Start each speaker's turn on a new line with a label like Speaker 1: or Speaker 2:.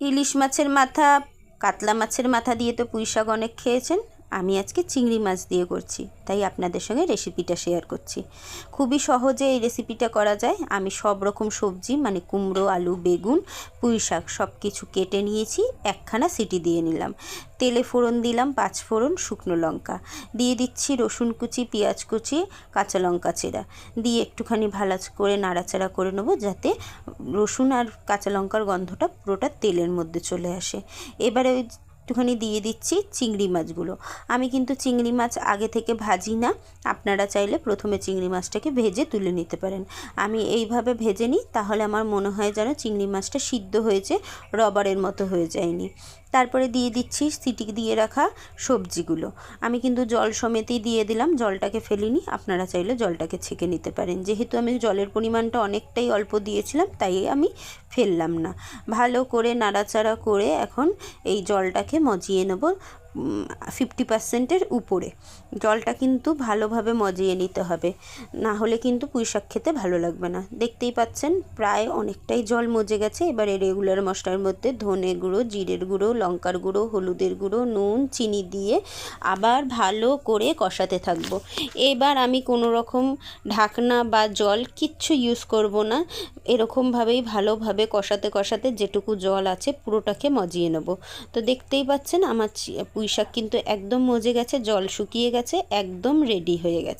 Speaker 1: ইলিশ মাছের মাথা কাতলা মাছের মাথা দিয়ে তো পুঁই শাক অনেক খেয়েছেন। আমি আজকে চিংড়ি মাছ দিয়ে করছি, তাই আপনাদের সঙ্গে রেসিপিটা শেয়ার করছি। খুবই সহজে এই রেসিপিটা করা যায়। আমি সব রকম সবজি মানে কুমড়ো, আলু, বেগুন, পুঁই শাক সব কিছু কেটে নিয়েছি, একখানা সিটি দিয়ে নিলাম। তেলে ফোড়ন দিলাম পাঁচ ফোড়ন শুকনো লঙ্কা। দিয়ে দিচ্ছি রসুন কুচি, পেঁয়াজ কুচি, কাঁচা লঙ্কা চেরা। দিয়ে একটুখানি ভালো করে নাড়াচাড়া করে নেব যাতে রসুন আর কাঁচা লঙ্কার গন্ধটা পুরোটা তেলের মধ্যে চলে আসে। এবারে ওই একটুখানি দিয়ে দিচ্ছি চিংড়ি মাছগুলো। আমি কিন্তু চিংড়ি মাছ আগে থেকে ভাজি না। আপনারা চাইলে প্রথমে চিংড়ি মাছটাকে ভেজে তুলে নিতে পারেন। আমি এইভাবে ভেজে নিই, তাহলে আমার মনে হয় যেন চিংড়ি মাছটা সিদ্ধ হয়েছে, রবারের মতো হয়ে যায়নি। তারপরে দিয়ে দিচ্ছি সিটি দিয়ে রাখা সবজিগুলো। আমি কিন্তু জল সমেতেই দিয়ে দিলাম, জলটাকে ফেলিনি। আপনারা চাইলে জলটাকে ছেঁকে নিতে পারেন। যেহেতু আমি জলের পরিমাণটা অনেকটাই অল্প দিয়েছিলাম, তাই আমি ফেললাম না। ভালো করে নাড়াচাড়া করে এখন এই জলটাকে মজিয়ে নেব। ফিফটি পার্সেন্টের উপরে। জলটা কিন্তু ভালোভাবে মজিয়ে নিতে হবে। না হলে কিন্তু পুঁই শাক খেতে ভালো লাগবে না। দেখতেই পাচ্ছেন, প্রায় অনেকটাই জল মজে গেছে। এবারে রেগুলার মশলার মধ্যে ধনে গুঁড়ো, জিরের গুঁড়ো, লঙ্কার গুঁড়ো, হলুদের গুঁড়ো, নুন, চিনি দিয়ে আবার ভালো করে কষাতে থাকব। এবার আমি কোনো রকম ঢাকনা বা জল কিচ্ছু ইউজ করব না। এরকমভাবেই ভালোভাবে কষাতে কষাতে যেটুকু জল আছে পুরোটাকে মজিয়ে নেব। তো দেখতেই পাচ্ছেন, আমার পুঁই শাক কিন্তু একদম মজে গেছে জল শুকিয়ে গেছে একদম রেডি হয়ে গেছে।